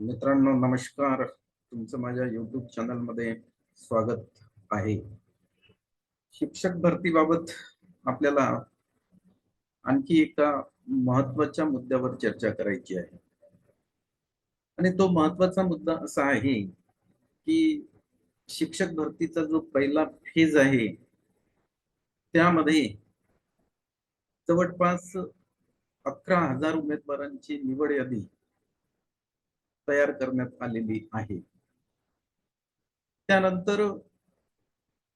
मित्रांनो नमस्कार. तुमचं माझ्या युट्यूब चॅनलमध्ये स्वागत आहे. शिक्षक भरतीबाबत आपल्याला आणखी एका महत्त्वाच्या मुद्द्यावर चर्चा करायची आहे. आणि तो महत्त्वाचा मुद्दा असा आहे की शिक्षक भरतीचा जो पहिला फेज आहे त्यामध्ये जवळपास अकरा हजार उमेदवारांची निवड यादी तयार करण्यात आलेली आहे. त्यानंतर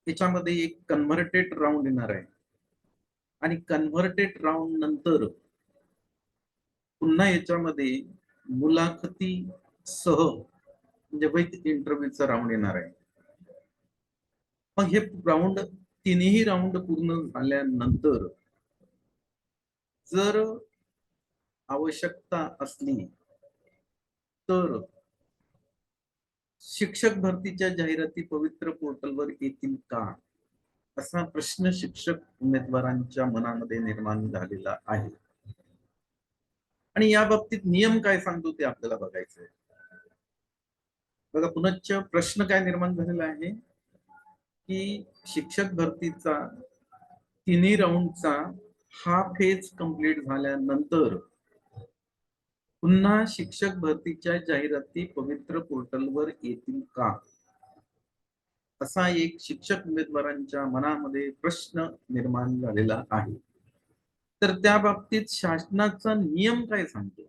त्याच्यामध्ये एक कन्व्हर्टेड राऊंड येणार आहे. आणि कन्व्हर्टेड राऊंड नंतर पुन्हा याच्यामध्ये मुलाखती सह म्हणजे विथ इंटरव्ह्यूचा राऊंड येणार आहे. मग हे राऊंड तिन्ही राऊंड पूर्ण झाल्यानंतर जर आवश्यकता असली तर शिक्षक भरतीच्या जाहिराती पवित्र पोर्टलवर येतील का? असा प्रश्न शिक्षक उमेदवारांच्या मनामध्ये निर्माण झालेला आहे. आणि या बाबतीत नियम काय सांगतो ते आपल्याला बघायचंय. बघा पुनश्च प्रश्न काय निर्माण झालेला आहे? की शिक्षक भरतीचा तिन्ही राऊंडचा हा फेज कंप्लीट झाल्यानंतर पुन्हा शिक्षक भरतीच्या जाहिराती पवित्र पोर्टलवर येतील का? असा एक शिक्षक उमेदवारांच्या मनामध्ये प्रश्न निर्माण झालेला आहे. तर त्या बाबतीत शासनाचा नियम काय सांगतो?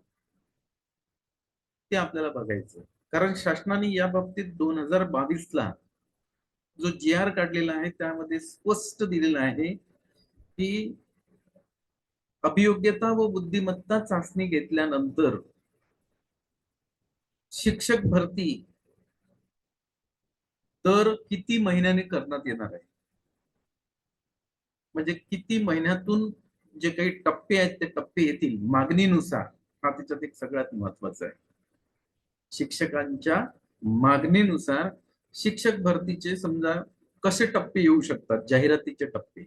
ते आपल्याला बघायचं कारण शासनाने या बाबतीत दोन हजार बावीस ला जो जी आर काढलेला आहे त्यामध्ये स्पष्ट दिलेला आहे की अभियोग्यता व बुद्धिमत्ता चाचणी घेतल्यानंतर शिक्षक भरती दर किती महिन्याने करण्यात येणार आहे? म्हणजे किती महिन्यातून जे काही टप्पे आहेत ते टप्पे येतील मागणीनुसार. हा त्याच्यात एक सगळ्यात महत्त्वाचा आहे. शिक्षकांच्या मागणीनुसार शिक्षक भरतीचे समजा कसे टप्पे येऊ शकतात? जाहिरातीचे टप्पे.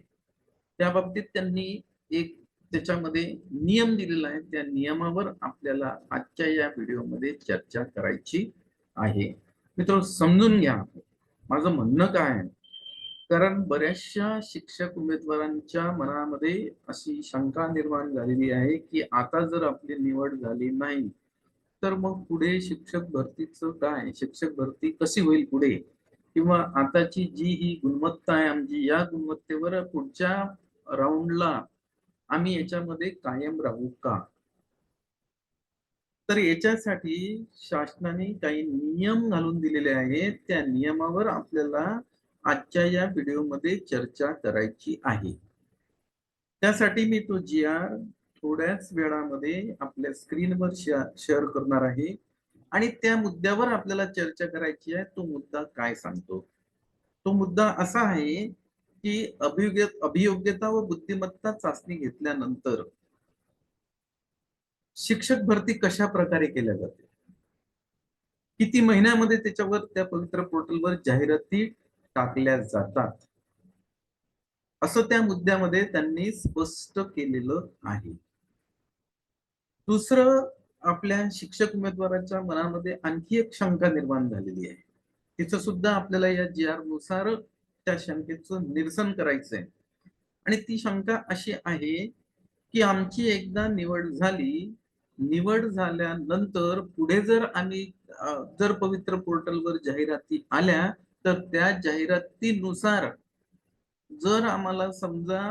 त्या बाबतीत त्यांनी एक त्याच्यामध्ये नियम दिलेला आहे. त्या नियमावर आपल्याला आजच्या या व्हिडिओमध्ये चर्चा करायची आहे. मित्र समजून घ्या. माझं म्हणणं काय आहे? कारण बऱ्याचशा शिक्षक उमेदवारांच्या मनामध्ये अशी शंका निर्माण झालेली आहे की आता जर आपली निवड झाली नाही तर मग पुढे शिक्षक भरतीचं काय? शिक्षक भरती कशी होईल पुढे? किंवा आताची जी ही गुणवत्ता आहे आमची या गुणवत्तेवर पुढच्या राऊंडला आम्ही याच्यामध्ये कायम राहू का? तर याच्यासाठी शासनाने काही नियम घालून दिलेले आहेत. त्या नियमावर आपल्याला आजच्या या व्हिडिओमध्ये चर्चा करायची आहे. त्यासाठी मी तो जी आर थोड्याच वेळामध्ये आपल्या स्क्रीनवर शेअर करणार आहे. आणि त्या मुद्द्यावर आपल्याला चर्चा करायची आहे. तो मुद्दा काय सांगतो? तो मुद्दा असा आहे की अभियोग्य अभियोग्यता व बुद्धिमत्ता चाचणी घेतल्यानंतर शिक्षक भरती कशा प्रकारे केल्या जाते? किती महिन्यामध्ये त्याच्यावर त्या पवित्र पोर्टलवर जाहिराती टाकल्या जातात? असं त्या मुद्द्यामध्ये त्यांनी स्पष्ट केलेलं आहे. दुसरं आपल्या शिक्षक उमेदवाराच्या मनामध्ये आणखी एक शंका निर्माण झालेली आहे. तिचं सुद्धा आपल्याला या जी आरनुसार त्या शंकेचं निरसन करायचंय. आणि ती शंका अशी आहे की आमची एकदा निवड झाली निवड झाल्यानंतर पुढे जर आम्ही जर पवित्र पोर्टलवर जाहिराती आल्या तर त्या जाहिरातीनुसार जर आम्हाला समजा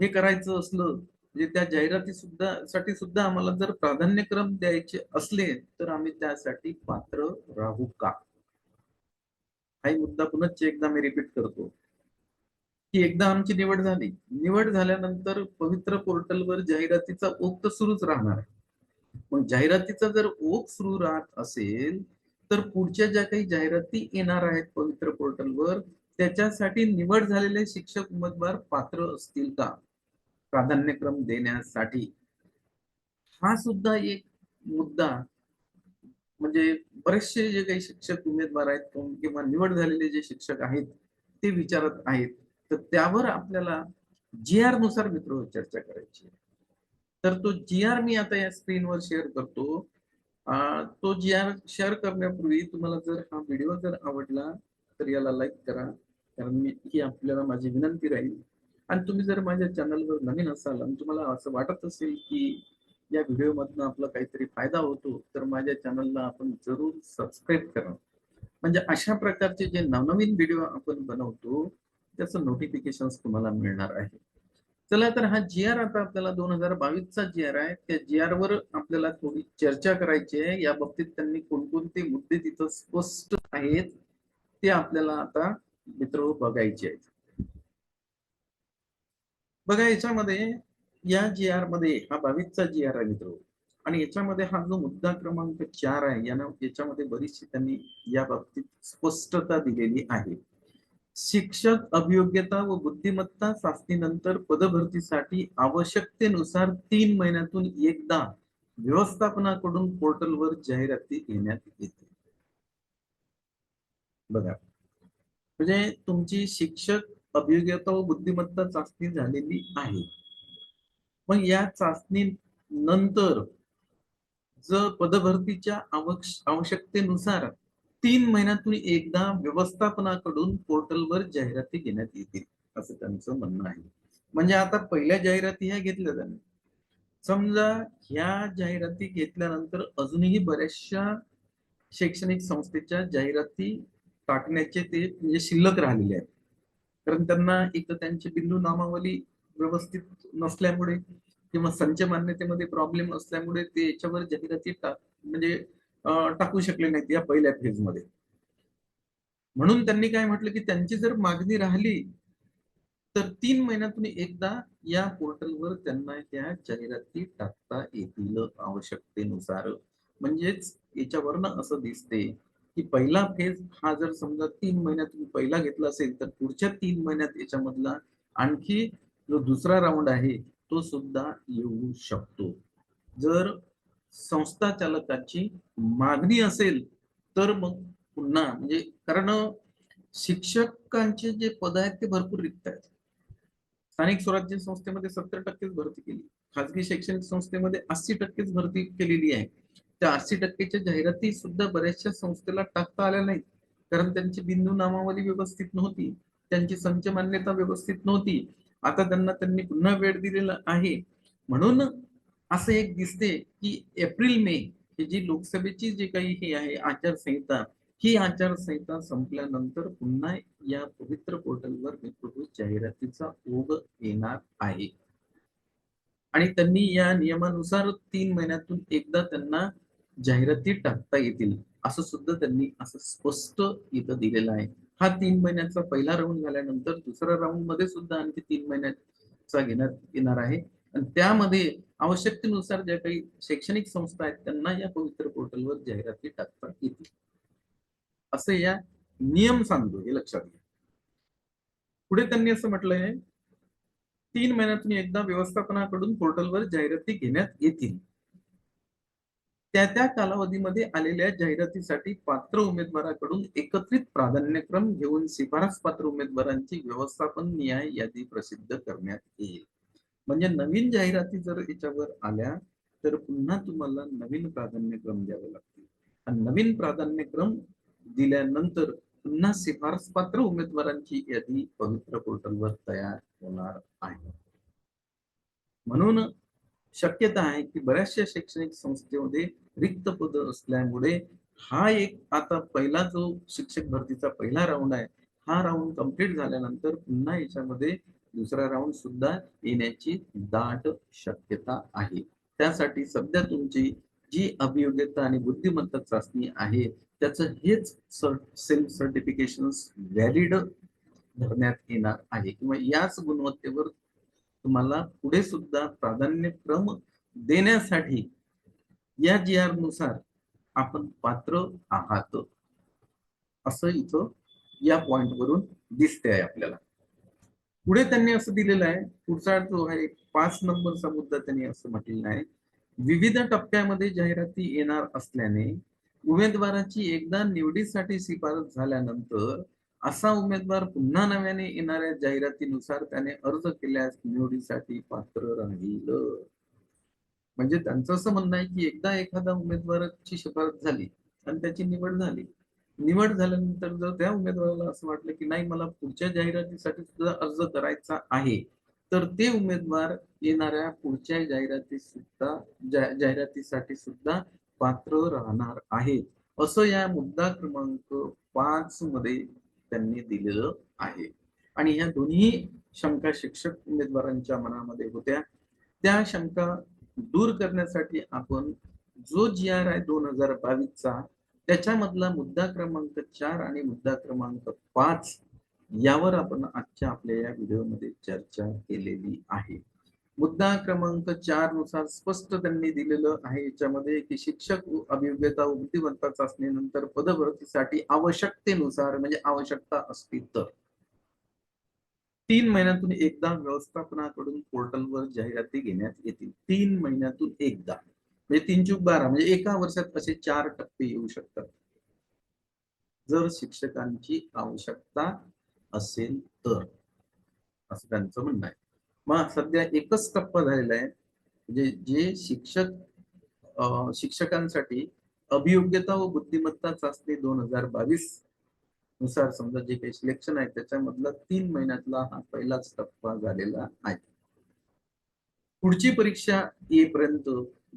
हे करायचं असलं म्हणजे त्या जाहिराती सुद्धा साठी सुद्धा आम्हाला जर प्राधान्यक्रम द्यायचे असले तर आम्ही त्यासाठी पात्र राहू का? हा मुद्दा पुनश्च एकदा मी रिपीट करतो. की एकदा आमची निवड झाली. निवड झाल्यानंतर पवित्र पोर्टलवर जाहिरातीचा ओघ तर सुरूच राहणार मग जाहिरातीचा जर ओघ सुरू राहत असेल तर पुढच्या ज्या काही जाहिराती येणार आहेत पवित्र पोर्टलवर त्याच्यासाठी निवड झालेले शिक्षक उमेदवार पात्र असतील का? प्राधान्यक्रम देण्यासाठी. हा सुद्धा एक मुद्दा म्हणजे बरेचसे जे काही शिक्षक उमेदवार आहेत किंवा निवड झालेले जे शिक्षक आहेत ते विचारत आहेत. तर त्यावर आपल्याला जी आरनुसार मित्र चर्चा करायची तर तो जी आर मी आता या स्क्रीनवर शेअर करतो. तो जी आर शेअर करण्यापूर्वी तुम्हाला जर हा व्हिडिओ जर आवडला तर याला लाईक करा. कारण मी ही आपल्याला माझी विनंती राहील. आणि तुम्ही जर माझ्या चॅनलवर नवीन असाल आणि तुम्हाला असं वाटत असेल की या व्हिडिओ मधनं आपला काहीतरी फायदा होतो तर माझ्या चॅनलला आपण जरूर सबस्क्राईब करा. म्हणजे अशा प्रकारचे जे नवनवीन व्हिडिओ आपण बनवतो त्याचं नोटिफिकेशन तुम्हाला मिळणार आहे. चला तर हा जी आर आता आपल्याला दोन हजार बावीसचा जी आर आहे. त्या जी आर वर आपल्याला थोडी चर्चा करायची आहे. या बाबतीत त्यांनी कोणकोणते मुद्दे तिथं स्पष्ट आहेत ते आपल्याला आता मित्र बघायचे आहेत. बघा याच्यामध्ये या जी आरमध्ये हा बावीसचा जी आर आहे मित्र. आणि याच्यामध्ये हा जो मुद्दा क्रमांक चार आहे यानं याच्यामध्ये बरीचशी त्यांनी या बाबतीत स्पष्टता दिलेली आहे. शिक्षक अभियोग्यता व बुद्धिमत्ता चाचणीनंतर पदभरतीसाठी आवश्यकतेनुसार तीन महिन्यातून एकदा व्यवस्थापनाकडून पोर्टलवर जाहिराती घेण्यात येते. बघा. म्हणजे तुमची शिक्षक अभियोग्यता व बुद्धिमत्ता चाचणी झालेली आहे. मग या चाचणी नंतर जर पदभरतीच्या आवश्यकतेनुसार तीन महिन्यातून एकदा व्यवस्थापनाकडून पोर्टलवर जाहिराती घेण्यात येतील असं त्यांचं म्हणणं आहे. म्हणजे आता पहिल्या जाहिराती ह्या घेतल्या जाणार. समजा ह्या जाहिराती घेतल्यानंतर अजूनही बऱ्याचशा शैक्षणिक संस्थेच्या जाहिराती टाकण्याचे ते म्हणजे शिल्लक राहिलेले आहेत. कारण त्यांना एक तर त्यांची बिंदू नामावली व्यवस्थित नसल्यामुळे किंवा संच मान्यतेमध्ये प्रॉब्लेम असल्यामुळे ते याच्यावर जाहिराती टाक म्हणजे टाकू शकले नाहीत या पहिल्या फेजमध्ये. म्हणून त्यांनी काय म्हटलं की त्यांची जर मागणी राहिली तर तीन महिन्यातून एकदा या पोर्टलवर त्यांना त्या जाहिराती टाकता येतील आवश्यकतेनुसार. म्हणजेच याच्यावरनं असं दिसते की पहिला फेज हा जर समजा तीन महिन्यातून पहिला घेतला असेल तर पुढच्या तीन महिन्यात याच्यामधला आणखी जो दुसरा राऊंड आहे तो सुद्धा येऊ शकतो. जर संस्था चालकाची मागणी असेल तर मग पुन्हा म्हणजे कारण शिक्षकांचे जे पद आहेत ते भरपूर रिक्त आहेत. स्थानिक स्वराज्य संस्थेमध्ये सत्तर टक्केच भरती केली. खाजगी शैक्षणिक संस्थेमध्ये अस्सी टक्केच भरती केलेली आहे. त्या अस्सी टक्केच्या जाहिराती सुद्धा बऱ्याचशा संस्थेला टाकता आल्या नाहीत. कारण त्यांची बिंदू नामावली व्यवस्थित नव्हती. त्यांची संच मान्यता व्यवस्थित नव्हती. आता त्यांना त्यांनी पुन्हा वेळ दिलेला आहे. म्हणून असं एक दिसते की एप्रिल मे हे जी लोकसभेची जी काही हे आहे आचारसंहिता ही आचारसंहिता संपल्यानंतर पुन्हा या पवित्र पोर्टलवर मित्रभूत जाहिरातीचा ओघ येणार आहे. आणि त्यांनी या नियमानुसार तीन महिन्यातून एकदा त्यांना जाहिराती टाकता येतील असं सुद्धा त्यांनी असं स्पष्ट इथं दिलेलं आहे. हा तीन महिन्याचा पहिला राऊंड झाल्यानंतर दुसऱ्या राऊंडमध्ये सुद्धा आणखी तीन महिन्याचा घेण्यात येणार आहे. आणि त्यामध्ये आवश्यकतेनुसार ज्या काही शैक्षणिक संस्था आहेत त्यांना या पवित्र पोर्टलवर जाहिराती टाकता येतील. असं या नियम सांगतो हे लक्षात घ्या. पुढे त्यांनी असं म्हटलंय तीन महिन्यातून एकदा व्यवस्थापनाकडून पोर्टलवर जाहिराती घेण्यात येतील. त्या त्या कालावधीमध्ये आलेल्या जाहिरातीसाठी पात्र उमेदवाराकडून एकत्रित प्राधान्यक्रम घेऊन शिफारस पात्र उमेदवारांची व्यवस्थापन न्याय यादी प्रसिद्ध करण्यात येईल. म्हणजे नवीन जाहिराती जर याच्यावर आल्या तर पुन्हा तुम्हाला नवीन प्राधान्यक्रम द्यावे लागतील. आणि नवीन प्राधान्यक्रम दिल्यानंतर पुन्हा शिफारस पात्र उमेदवारांची यादी पवित्र पोर्टलवर तयार होणार आहे. म्हणून शक्यता आहे की बऱ्याचशा शैक्षणिक संस्थेमध्ये रिक्त पद असल्यामुळे हा एक आता पहिला जो शिक्षक भरतीचा पहिला राऊंड आहे हा राऊंड कंप्लीट झाल्यानंतर पुन्हा याच्यामध्ये दुसरा राऊंड सुद्धा येण्याची दाट शक्यता आहे. त्यासाठी सध्या तुमची जी अभियोग्यता आणि बुद्धिमत्ता चाचणी आहे त्याचं हेच सेल्फ सर्टिफिकेशन व्हॅलिड धरण्यात येणार आहे. किंवा याच गुणवत्तेवर तुम्हाला पुढे सुद्धा प्राधान्यक्रम देण्यासाठी या जी आरनुसार आपण पात्र आहात. असं इथं या पॉइंट वरून दिसते आहे आपल्याला. पुढे त्यांनी असं दिलेलं आहे पुढचा जो आहे पाच नंबरचा मुद्दा त्यांनी असं म्हटलेला आहे. विविध टप्प्यामध्ये जाहिराती येणार असल्याने उमेदवाराची एकदा निवडीसाठी शिफारस झाल्यानंतर असा उमेदवार पुन्हा नव्याने येणाऱ्या जाहिरातीनुसार त्याने अर्ज केल्यास निवडीसाठी पात्र राहील. म्हणजे त्यांचं असं म्हणणं आहे की एकदा एखादा उमेदवाराची शिफारस झाली आणि त्याची निवड झाली. निवड झाल्यानंतर जर त्या उमेदवाराला असं वाटलं की नाही मला पुढच्या जाहिरातीसाठी सुद्धा अर्ज करायचा आहे तर ते उमेदवार येणाऱ्या पुढच्या जाहिराती सुद्धा जाहिरातीसाठी सुद्धा पात्र राहणार आहेत. असं या मुद्दा क्रमांक पाच मध्ये त्यांनी दिलेलं आहे. आणि ह्या दोन्ही शंका शिक्षक उमेदवारांच्या मनामध्ये होत्या. त्या शंका दूर करण्यासाठी आपण जो जी आर आय दोन हजार बावीसचा त्याच्यामधला मुद्दा क्रमांक चार आणि मुद्दा क्रमांक पाच यावर आपण आजच्या आपल्या या व्हिडिओमध्ये चर्चा केलेली आहे. मुद्दा क्रमांक चारनुसार स्पष्ट त्यांनी दिलेलं आहे. याच्यामध्ये की शिक्षक अभियोग्यता बुद्धिमत्ता चाचणीनंतर पदभरतीसाठी आवश्यकतेनुसार म्हणजे आवश्यकता असती तर. तीन महिन्यातून एकदा व्यवस्थापनाकडून पोर्टलवर जाहिराती घेण्यात येतील. तीन महिन्यातून एकदा. म्हणजे तीन चूक बारा म्हणजे एका वर्षात असे चार टप्पे येऊ शकतात. जर शिक्षकांची आवश्यकता असेल तर. असं त्यांचं म्हणणं आहे. मग सध्या एकच टप्पा झालेला आहे. म्हणजे जे शिक्षक शिक्षकांसाठी अभियोग्यता व बुद्धिमत्ता चाचणी दोन हजार बावीसनुसार समजा जे काही सिलेक्शन आहे त्याच्यामधला तीन महिन्यातला हा पहिलाच टप्पा झालेला आहे. पुढची परीक्षा येईपर्यंत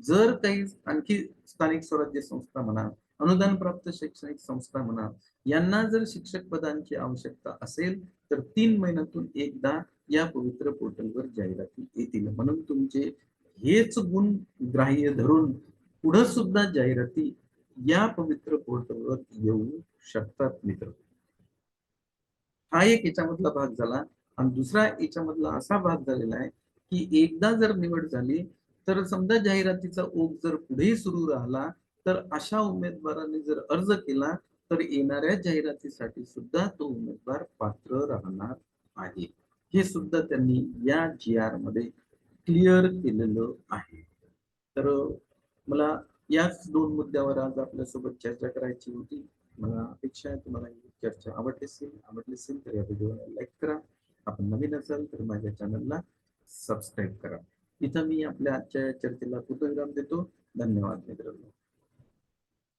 जर काही आणखी स्थानिक स्वराज्य संस्था म्हणा अनुदान प्राप्त शैक्षणिक संस्था म्हणा यांना जर शिक्षक पदांची आवश्यकता असेल तर तीन महिन्यातून एकदा या पवित्र पोर्टलवर जाहिराती येतील. म्हणून तुमचे हेच गुण ग्राह्य धरून पुढे सुद्धा जाहिराती या पवित्र पोर्टलवर येऊ शकतात मित्र. हा एक याच्यामधला भाग झाला आणि दुसरा याच्यामधला असा भाग झालेला आहे की एकदा जर निवड झाली तर समजा जाहिरातीचा ओघ जर पुढे सुरू राहिला तर अशा उमेदवारांनी जर अर्ज केला तर येणाऱ्या जाहिरातीसाठी सुद्धा तो उमेदवार पात्र राहणार आहे. हे सुद्धा त्यांनी या जी आरमध्ये क्लिअर केलेलं आहे. तर मला याच दोन मुद्द्यावर आज आपल्यासोबत चर्चा करायची होती. मला अपेक्षा आहे तुम्हाला ही चर्चा आवडली असेल आवडली असेल तर या व्हिडिओला लाईक करा. आपण नवीन असाल तर माझ्या चॅनलला सबस्क्राईब करा. इथं मी आपल्या आजच्या चर्चेला पूर्णविराम देतो. धन्यवाद मित्रांनो.